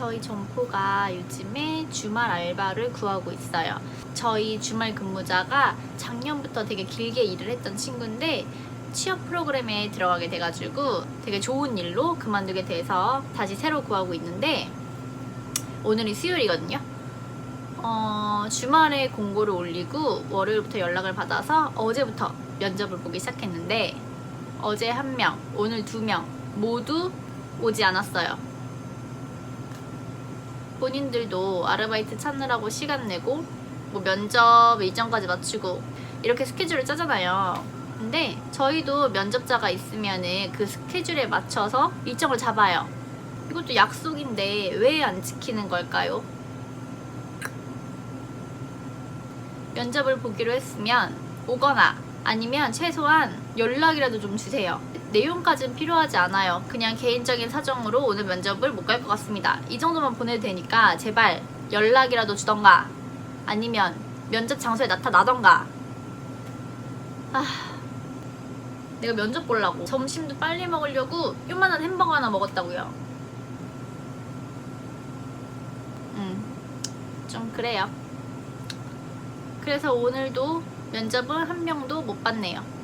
저희 점포가 요즘에 주말 알바를 구하고 있어요. 저희 주말 근무자가 작년부터 되게 길게 일을 했던 친구인데 취업 프로그램에 들어가게 돼가지고 되게 좋은 일로 그만두게 돼서 다시 새로 구하고 있는데 오늘이 수요일이거든요. 어, 주말에 공고를 올리고 월요일부터 연락을 받아서 어제부터 면접을 보기 시작했는데 어제 한 명, 오늘 두 명 모두 오지 않았어요. 본인들도 아르바이트 찾느라고 시간 내고 뭐 면접 일정까지 맞추고 이렇게 스케줄을 짜잖아요. 근데 저희도 면접자가 있으면은 그 스케줄에 맞춰서 일정을 잡아요. 이것도 약속인데 왜 안 지키는 걸까요? 면접을 보기로 했으면 오거나 아니면 최소한 연락이라도 좀 주세요. 내용까지는 필요하지 않아요. 그냥 개인적인 사정으로 오늘 면접을 못 갈 것 같습니다. 이 정도만 보내도 되니까 제발 연락이라도 주던가 아니면 면접 장소에 나타나던가. 아, 내가 면접 보려고 점심도 빨리 먹으려고 요만한 햄버거 하나 먹었다고요. 음, 좀 그래요. 그래서 오늘도 면접은 한 명도 못 봤네요.